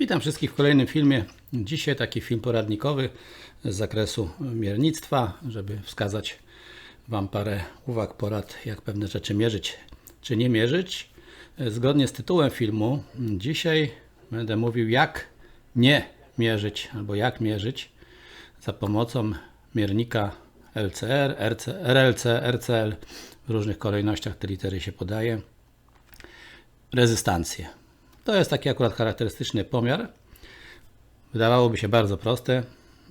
Witam wszystkich w kolejnym filmie. Dzisiaj taki film poradnikowy z zakresu miernictwa, żeby wskazać Wam parę uwag, porad, jak pewne rzeczy mierzyć czy nie mierzyć. Zgodnie z tytułem filmu, dzisiaj będę mówił, jak nie mierzyć albo jak mierzyć za pomocą miernika LCR, RC, RLC, RCL. W różnych kolejnościach te litery się podaje. Rezystancję. To jest taki akurat charakterystyczny pomiar. Wydawałoby się bardzo proste.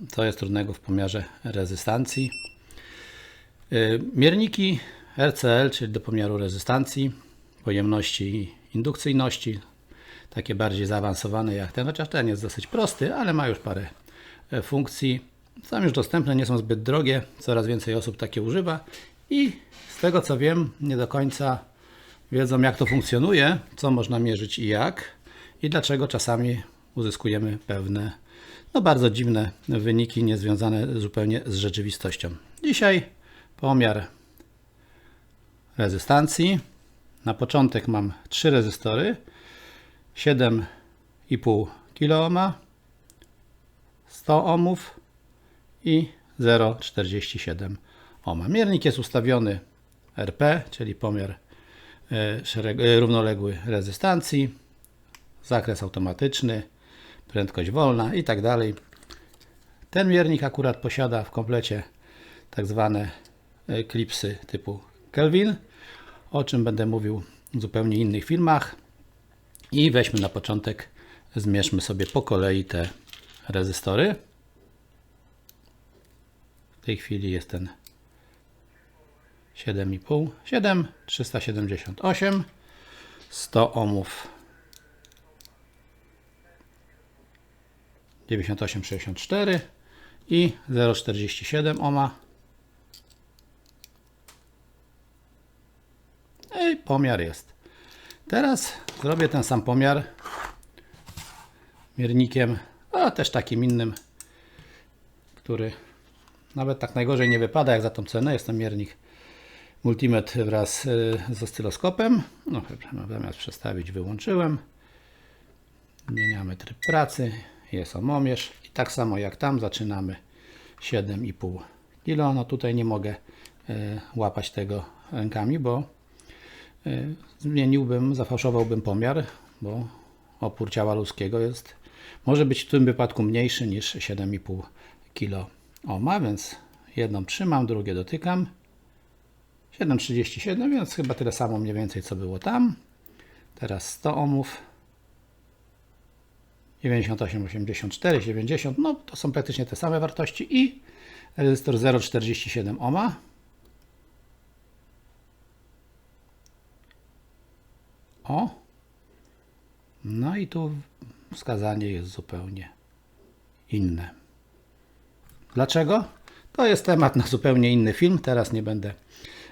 Co jest trudnego w pomiarze rezystancji? Yy, Mierniki RCL, czyli do pomiaru rezystancji, pojemności i indukcyjności, takie bardziej zaawansowane jak ten, chociaż ten jest dosyć prosty, ale ma już parę e, funkcji. Są już dostępne, nie są zbyt drogie, coraz więcej osób takie używa i z tego co wiem, nie do końca wiedzą jak to funkcjonuje, co można mierzyć i jak i dlaczego czasami uzyskujemy pewne no bardzo dziwne wyniki niezwiązane zupełnie z rzeczywistością. Dzisiaj pomiar rezystancji. Na początek mam trzy rezystory 7,5 kΩ, 100 ohmów i 0,47 ohma. Miernik jest ustawiony RP, czyli pomiar e, szereg, e, równoległy rezystancji, zakres automatyczny, prędkość wolna i tak dalej. Ten miernik akurat posiada w komplecie tak zwane e, klipsy typu Kelvin, o czym będę mówił w zupełnie innych filmach. I weźmy na początek, zmierzmy sobie po kolei te rezystory. W tej chwili jest ten 7,5, 7, 378, 100 ohmów 98,64 i 0,47 ohma. I pomiar jest. Teraz zrobię ten sam pomiar miernikiem, a też takim innym, który nawet tak najgorzej nie wypada jak za tą cenę. Jest to miernik multimetr wraz y, z oscyloskopem. No, zamiast przestawić wyłączyłem. Zmieniamy tryb pracy. Jest omomierz. I tak samo jak tam zaczynamy 7,5 kg. No tutaj nie mogę y, łapać tego rękami, bo y, zmieniłbym, zafałszowałbym pomiar, bo opór ciała ludzkiego jest, może być w tym wypadku mniejszy niż 7,5 kg ohma, więc jedną trzymam, drugie dotykam. 7,37, więc chyba tyle samo mniej więcej co było tam. Teraz 100 ohmów. 98, 84, 90, no to są praktycznie te same wartości i rezystor 0,47 ohma. O. No i tu wskazanie jest zupełnie inne. Dlaczego? To jest temat na zupełnie inny film. Teraz nie będę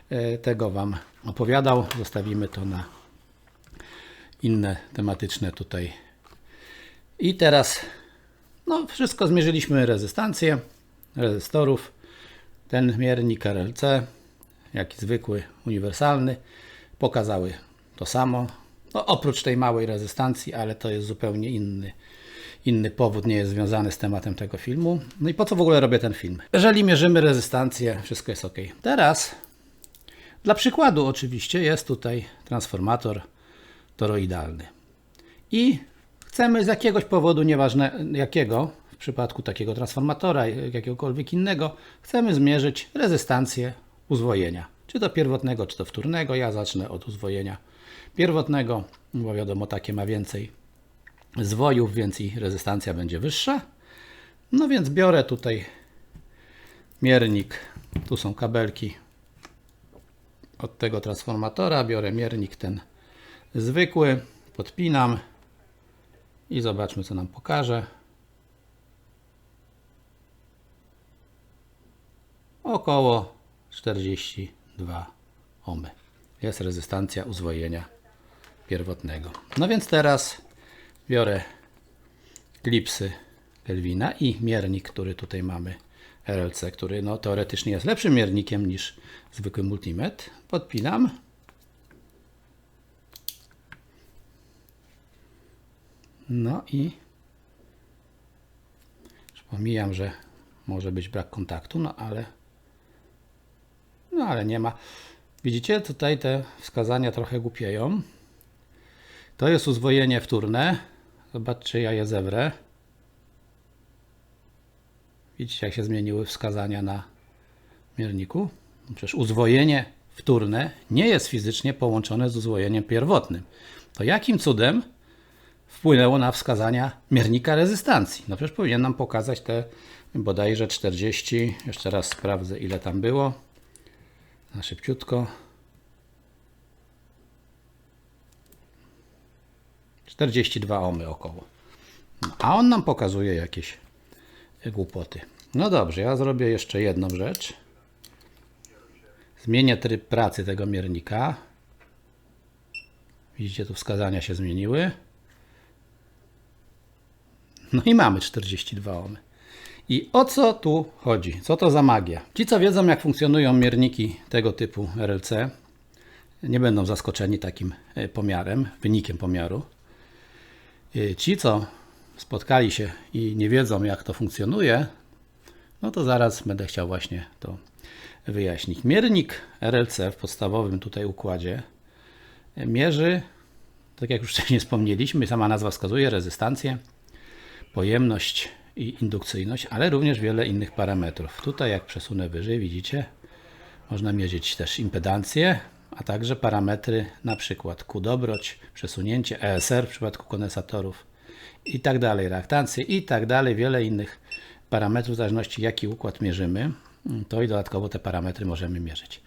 e, tego Wam opowiadał. Zostawimy to na inne tematyczne tutaj. I teraz no wszystko zmierzyliśmy rezystancję rezystorów. Ten miernik RLC, jaki zwykły, uniwersalny, pokazały to samo. No, oprócz tej małej rezystancji, ale to jest zupełnie inny, inny powód, nie jest związany z tematem tego filmu. No i po co w ogóle robię ten film? Jeżeli mierzymy rezystancję, wszystko jest ok. Teraz, dla przykładu oczywiście, jest tutaj transformator toroidalny. I chcemy z jakiegoś powodu, nieważne jakiego, w przypadku takiego transformatora, jakiegokolwiek innego, chcemy zmierzyć rezystancję uzwojenia. Czy to pierwotnego, czy to wtórnego. Ja zacznę od uzwojenia pierwotnego, bo wiadomo, takie ma więcej zwojów, więc i rezystancja będzie wyższa. No więc biorę tutaj miernik, tu są kabelki od tego transformatora, biorę miernik ten zwykły, podpinam i zobaczmy co nam pokaże. Około 42 ohmy. Jest rezystancja uzwojenia pierwotnego. No więc teraz biorę klipsy Kelvina i miernik, który tutaj mamy RLC, który no, teoretycznie jest lepszym miernikiem niż zwykły multimetr. Podpinam. No i Pomijam, że może być brak kontaktu, no ale no ale nie ma. Widzicie, tutaj te wskazania trochę głupieją. To jest uzwojenie wtórne. Zobaczcie, ja je zewrę. Widzicie, jak się zmieniły wskazania na mierniku? Przecież uzwojenie wtórne nie jest fizycznie połączone z uzwojeniem pierwotnym. To jakim cudem wpłynęło na wskazania miernika rezystancji? No przecież powinien nam pokazać te bodajże 40. Jeszcze raz sprawdzę, ile tam było. Na szybciutko. 42 ohmy około. No, a on nam pokazuje jakieś głupoty. No dobrze, ja zrobię jeszcze jedną rzecz. Zmienię tryb pracy tego miernika. Widzicie, tu wskazania się zmieniły. No i mamy 42 ohmy. I o co tu chodzi? Co to za magia? Ci, co wiedzą, jak funkcjonują mierniki tego typu RLC, nie będą zaskoczeni takim e, pomiarem, wynikiem pomiaru. E, Ci, co spotkali się i nie wiedzą, jak to funkcjonuje, no to zaraz będę chciał właśnie to wyjaśnić. Miernik RLC w podstawowym tutaj układzie e, mierzy, tak jak już wcześniej wspomnieliśmy, sama nazwa wskazuje, rezystancję, pojemność i indukcyjność, ale również wiele innych parametrów. Tutaj jak przesunę wyżej, widzicie, można mierzyć też impedancję, a także parametry na przykład Q dobroć, przesunięcie, ESR w przypadku kondensatorów i tak dalej, reaktancje i tak dalej, wiele innych parametrów w zależności jaki układ mierzymy, to i dodatkowo te parametry możemy mierzyć.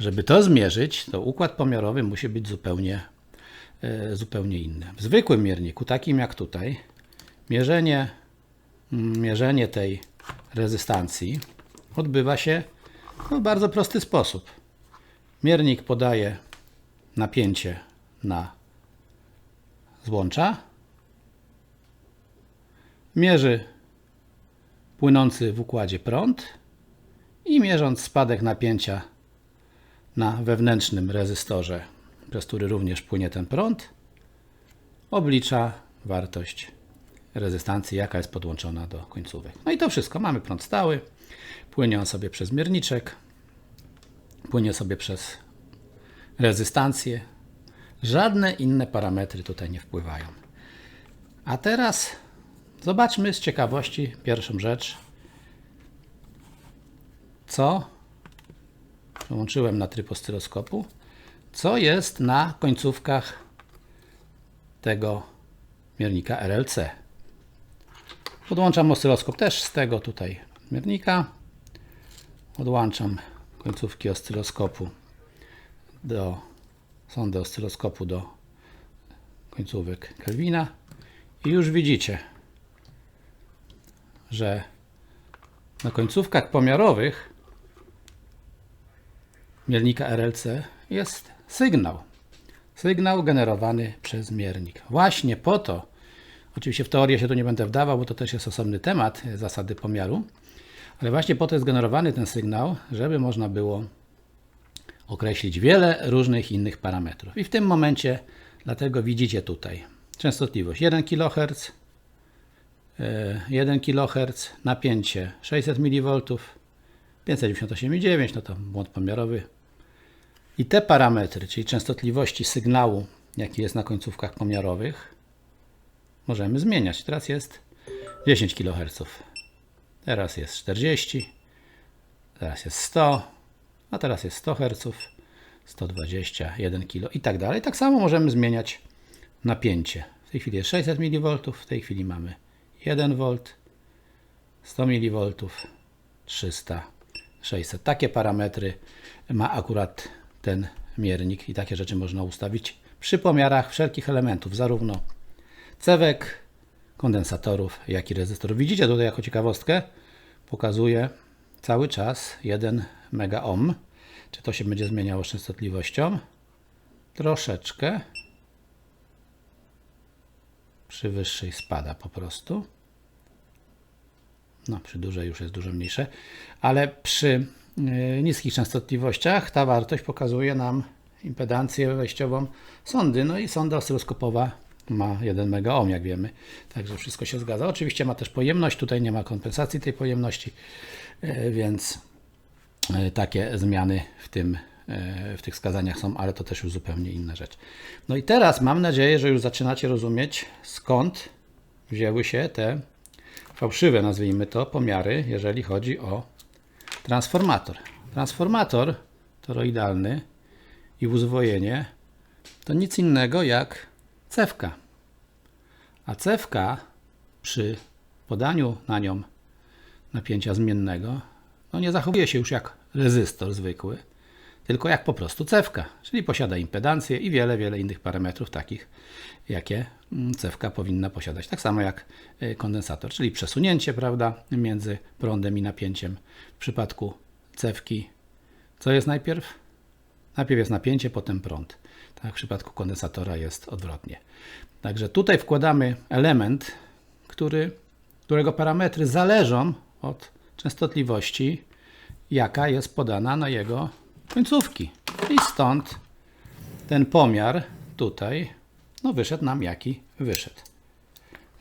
Żeby to zmierzyć, to układ pomiarowy musi być zupełnie, e, zupełnie inny. W zwykłym mierniku, takim jak tutaj, mierzenie mierzenie tej rezystancji odbywa się w bardzo prosty sposób. Miernik podaje napięcie na złącza, mierzy płynący w układzie prąd i mierząc spadek napięcia na wewnętrznym rezystorze, przez który również płynie ten prąd, oblicza wartość rezystancji, jaka jest podłączona do końcówek. No i to wszystko. Mamy prąd stały, płynie on sobie przez mierniczek, płynie sobie przez rezystancję. Żadne inne parametry tutaj nie wpływają. A teraz zobaczmy z ciekawości pierwszą rzecz, co przełączyłem na tryb oscyloskopu, co jest na końcówkach tego miernika RLC. Podłączam oscyloskop też z tego tutaj miernika. Odłączam końcówki oscyloskopu do sondy oscyloskopu do końcówek Kelvina i już widzicie, że na końcówkach pomiarowych miernika RLC jest sygnał. Sygnał generowany przez miernik. Właśnie po to, Oczywiście w teorię się tu nie będę wdawał, bo to też jest osobny temat, zasady pomiaru. Ale właśnie po to jest generowany ten sygnał, żeby można było określić wiele różnych innych parametrów. I w tym momencie, dlatego widzicie tutaj częstotliwość 1 kHz, 1 kHz, napięcie 600 mV, 598,9, no to błąd pomiarowy. I te parametry, czyli częstotliwości sygnału, jaki jest na końcówkach pomiarowych, możemy zmieniać. Teraz jest 10 kHz. Teraz jest 40. Teraz jest 100. A teraz jest 100 Hz. 120, 1 kg i tak dalej. Tak samo możemy zmieniać napięcie. W tej chwili jest 600 mV, w tej chwili mamy 1 V, 100 mV, 300, 600. Takie parametry ma akurat ten miernik i takie rzeczy można ustawić przy pomiarach wszelkich elementów, zarówno cewek, kondensatorów, jak i rezystorów. Widzicie tutaj jako ciekawostkę, pokazuje cały czas 1 megaohm. Czy to się będzie zmieniało z częstotliwością? Troszeczkę. Przy wyższej spada po prostu. No, przy dużej już jest dużo mniejsze, ale przy e, niskich częstotliwościach ta wartość pokazuje nam impedancję wejściową sondy. No i sonda oscyloskopowa ma 1 megaohm, jak wiemy. Także wszystko się zgadza. Oczywiście ma też pojemność, tutaj nie ma kompensacji tej pojemności, e, więc e, takie zmiany w, tym, e, w tych wskazaniach są, ale to też już zupełnie inna rzecz. No i teraz mam nadzieję, że już zaczynacie rozumieć, skąd wzięły się te fałszywe, nazwijmy to, pomiary, jeżeli chodzi o transformator. Transformator toroidalny i uzwojenie to nic innego jak cewka. A cewka przy podaniu na nią napięcia zmiennego no nie zachowuje się już jak rezystor zwykły, tylko jak po prostu cewka, czyli posiada impedancję i wiele, wiele innych parametrów takich, jakie mm, cewka powinna posiadać. Tak samo jak y, kondensator, czyli przesunięcie prawda, między prądem i napięciem. W przypadku cewki, co jest najpierw? Najpierw jest napięcie, potem prąd. Tak, w przypadku kondensatora jest odwrotnie. Także tutaj wkładamy element, który, którego parametry zależą od częstotliwości, jaka jest podana na jego końcówki. I stąd ten pomiar tutaj no wyszedł nam jaki wyszedł.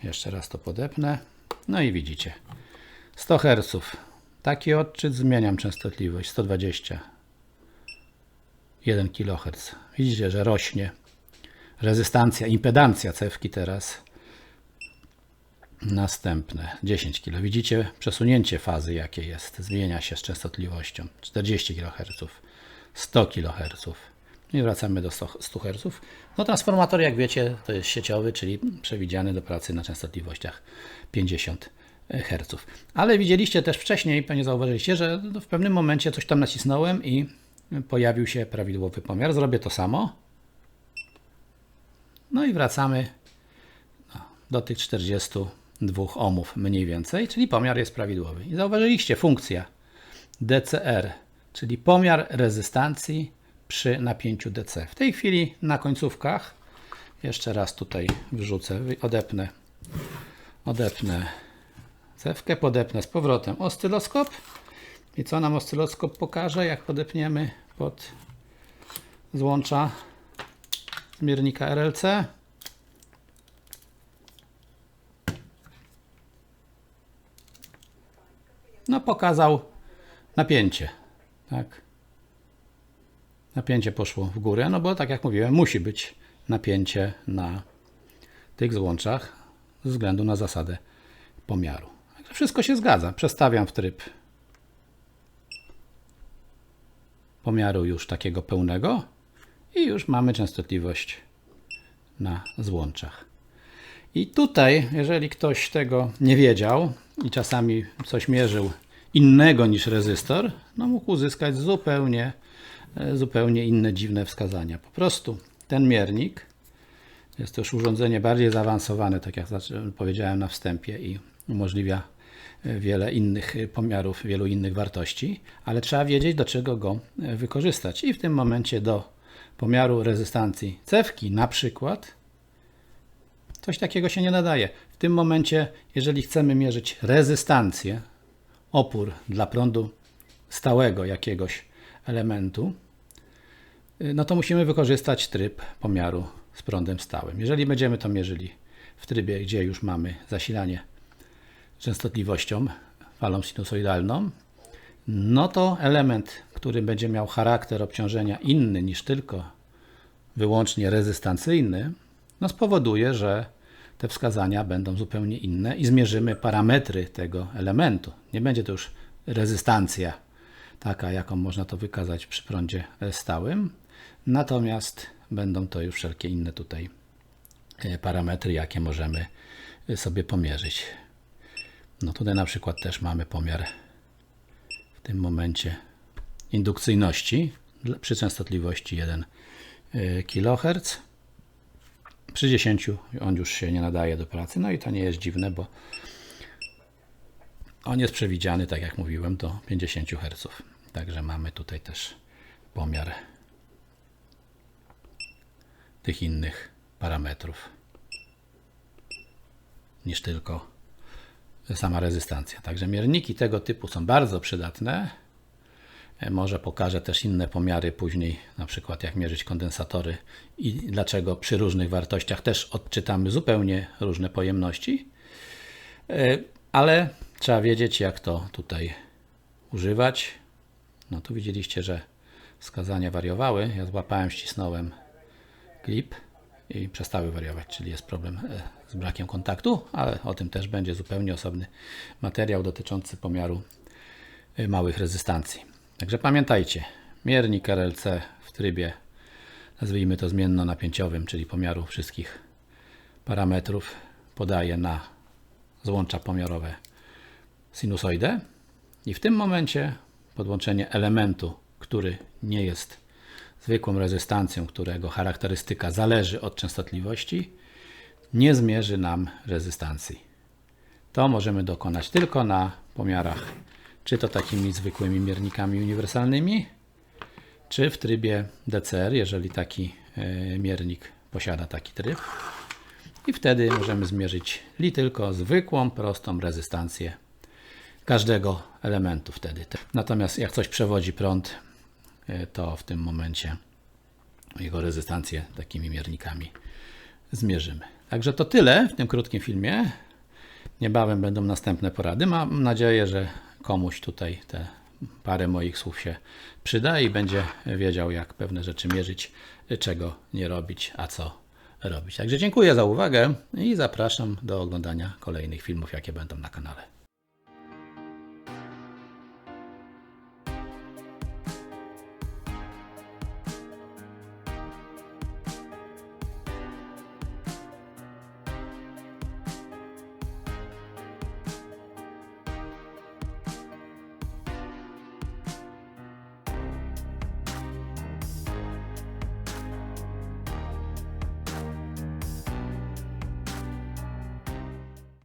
Jeszcze raz to podepnę. No i widzicie. 100 Hz. Taki odczyt zmieniam częstotliwość 120. 1 kHz. Widzicie, że rośnie rezystancja, impedancja cewki teraz. Następne 10 kg. Widzicie przesunięcie fazy jakie jest. Zmienia się z częstotliwością. 40 kHz, 100 kHz. I wracamy do 100 Hz. No transformator jak wiecie to jest sieciowy, czyli przewidziany do pracy na częstotliwościach 50 Hz. Ale widzieliście też wcześniej, pewnie zauważyliście, że w pewnym momencie coś tam nacisnąłem i pojawił się prawidłowy pomiar. Zrobię to samo. No i wracamy no, do tych 42 ohmów mniej więcej, czyli pomiar jest prawidłowy. I zauważyliście funkcja DCR, czyli pomiar rezystancji przy napięciu DC. W tej chwili na końcówkach, jeszcze raz tutaj wrzucę, odepnę, odepnę cewkę, podepnę z powrotem oscyloskop. I co nam oscyloskop pokaże, jak podepniemy pod złącza zmiernika RLC? No pokazał napięcie, tak? Napięcie poszło w górę, no bo tak jak mówiłem, musi być napięcie na tych złączach ze względu na zasadę pomiaru. Wszystko się zgadza. Przestawiam w tryb pomiaru już takiego pełnego i już mamy częstotliwość na złączach. I tutaj, jeżeli ktoś tego nie wiedział i czasami coś mierzył innego niż rezystor, no mógł uzyskać zupełnie, e, zupełnie inne dziwne wskazania. Po prostu ten miernik jest to już urządzenie bardziej zaawansowane, tak jak powiedziałem na wstępie i umożliwia wiele innych pomiarów, wielu innych wartości, ale trzeba wiedzieć, do czego go wykorzystać. I w tym momencie do pomiaru rezystancji cewki na przykład coś takiego się nie nadaje. W tym momencie, jeżeli chcemy mierzyć rezystancję, opór dla prądu stałego jakiegoś elementu, no to musimy wykorzystać tryb pomiaru z prądem stałym. Jeżeli będziemy to mierzyli w trybie, gdzie już mamy zasilanie częstotliwością, falą sinusoidalną, no to element, który będzie miał charakter obciążenia inny niż tylko wyłącznie rezystancyjny, no spowoduje, że te wskazania będą zupełnie inne i zmierzymy parametry tego elementu. Nie będzie to już rezystancja taka, jaką można to wykazać przy prądzie stałym, natomiast będą to już wszelkie inne tutaj e, parametry, jakie możemy sobie pomierzyć. No tutaj na przykład też mamy pomiar w tym momencie indukcyjności przy częstotliwości 1 e, kHz. Przy 10 on już się nie nadaje do pracy, no i to nie jest dziwne, bo on jest przewidziany, tak jak mówiłem, do 50 Hz. Także mamy tutaj też pomiar tych innych parametrów niż tylko sama rezystancja. Także mierniki tego typu są bardzo przydatne E, Może pokażę też inne pomiary później, na przykład jak mierzyć kondensatory i dlaczego przy różnych wartościach też odczytamy zupełnie różne pojemności. E, Ale trzeba wiedzieć, jak to tutaj używać. No tu widzieliście, że wskazania wariowały. Ja złapałem, ścisnąłem klip i przestały wariować, czyli jest problem e, z brakiem kontaktu, ale o tym też będzie zupełnie osobny materiał dotyczący pomiaru e, małych rezystancji. Także pamiętajcie, miernik RLC w trybie, nazwijmy to zmienno-napięciowym, czyli pomiaru wszystkich parametrów, podaje na złącza pomiarowe sinusoidę i w tym momencie podłączenie elementu, który nie jest zwykłą rezystancją, którego charakterystyka zależy od częstotliwości, nie zmierzy nam rezystancji. To możemy dokonać tylko na pomiarach, czy to takimi zwykłymi miernikami uniwersalnymi, czy w trybie DCR, jeżeli taki e, miernik posiada taki tryb. I wtedy możemy zmierzyć li tylko zwykłą, prostą rezystancję każdego elementu wtedy. Natomiast jak coś przewodzi prąd, e, to w tym momencie jego rezystancję takimi miernikami zmierzymy. Także to tyle w tym krótkim filmie. Niebawem będą następne porady. Mam nadzieję, że komuś tutaj te parę moich słów się przyda i będzie wiedział, jak pewne rzeczy mierzyć, czego nie robić, a co robić. Także dziękuję za uwagę i zapraszam do oglądania kolejnych filmów, jakie będą na kanale.